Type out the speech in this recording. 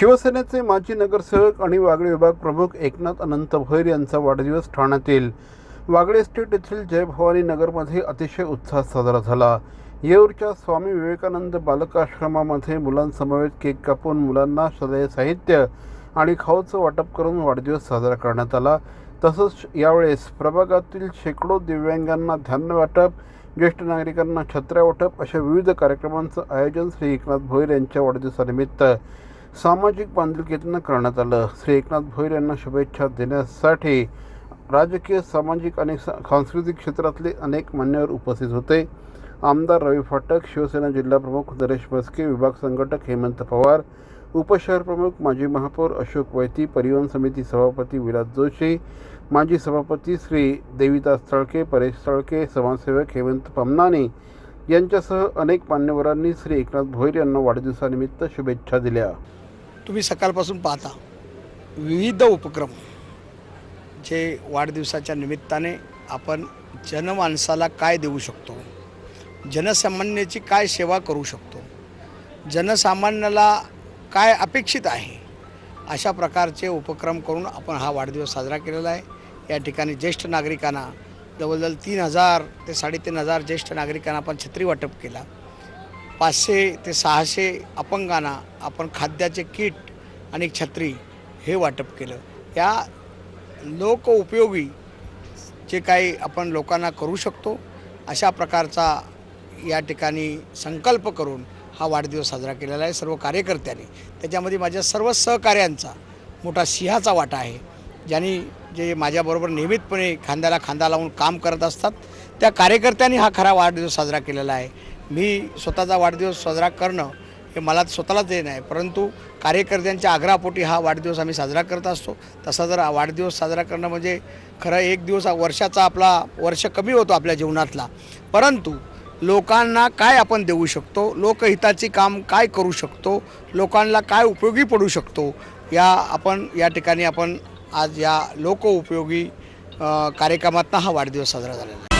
शिवसेनेचे माजी नगरसेवक आणि वागळे विभाग प्रमुख एकनाथ अनंत भैर यांचा वाढदिवस ठाण्यातील वागळे स्टेट येथील जयभवानी नगरमध्ये अतिशय उत्साहात साजरा झाला. येऊरच्या स्वामी विवेकानंद बालकाश्रमामध्ये मुलांसमवेत केक कापून मुलांना सदैव साहित्य आणि खाऊचं वाटप करून वाढदिवस साजरा करण्यात आला. तसंच यावेळेस प्रभागातील शेकडो दिव्यांगांना धान्य वाटप ज्येष्ठ नागरिकांना छत्र्या वाटप अशा विविध कार्यक्रमांचं आयोजन श्री एकनाथ भोईर यांच्या वाढदिवसानिमित्त सामाजिक बांधिलकीतनं करण्यात आलं. श्री एकनाथ भोईर यांना शुभेच्छा देण्यासाठी राजकीय सामाजिक आणि सांस्कृतिक क्षेत्रातले अनेक मान्यवर उपस्थित होते. आमदार रवी फाटक शिवसेना जिल्हाप्रमुख नरेश मस्के विभाग संघटक हेमंत पवार उपशहर प्रमुख माजी महापौर अशोक वैती परिवहन समिती सभापती विलास जोशी माजी सभापती श्री देवीदास तळके परेश तळके समाजसेवक हेमंत पमनानी यांच्यासह अनेक मान्यवरांनी श्री एकनाथ भोईर यांना वाढदिवसानिमित्त शुभेच्छा दिल्या. तुम्ही सकाळपासून पाहता विविध उपक्रम जे वाढदिवसाच्या निमित्ताने आपण जनमानसाला काय देऊ शकतो जनसामान्याची काय सेवा करू शकतो जनसामान्याला काय अपेक्षित आहे अशा प्रकारचे उपक्रम करून आपण हा वाढदिवस साजरा केलेला आहे. या ठिकाणी ज्येष्ठ नागरिकांना जवळजवळ तीन हजार ते साडेतीन हजार ज्येष्ठ नागरिकांना आपण छत्री वाटप केला. पाचशे ते सहाशे अपंगांना आपण खाद्याचे किट आणि छत्री हे वाटप केलं. या लोक उपयोगी जे काही आपण लोकांना करू शकतो अशा प्रकारचा या ठिकाणी संकल्प करून हा वाढदिवस साजरा केलेला आहे सर्व कार्यकर्त्यांनी. त्याच्यामध्ये माझ्या सर्व सहकार्यांचा मोठा सिंहाचा वाटा आहे. ज्यांनी जे माझ्याबरोबर नियमितपणे खांद्याला खांदा लावून काम करत असतात त्या कार्यकर्त्यांनी हा खरा वाढदिवस साजरा केलेला आहे. मी स्वतःचा वाढदिवस साजरा करणं हे मला स्वतःलाच देणं आहे. परंतु कार्यकर्त्यांच्या आग्रहापोटी हा वाढदिवस आम्ही साजरा करत असतो. तसा जर वाढदिवस साजरा करणं म्हणजे खरं एक दिवस वर्षाचा आपला वर्ष कमी होतो आपल्या जीवनातला. परंतु लोकांना काय आपण देऊ शकतो? लोकहिताची काम काय करू शकतो? लोकांना काय उपयोगी पडू शकतो? या आपण या ठिकाणी आपण आज या लोकउपयोगी उपयोगी कार्यक्रमातनं हा वाढदिवस साजरा झालेला आहे.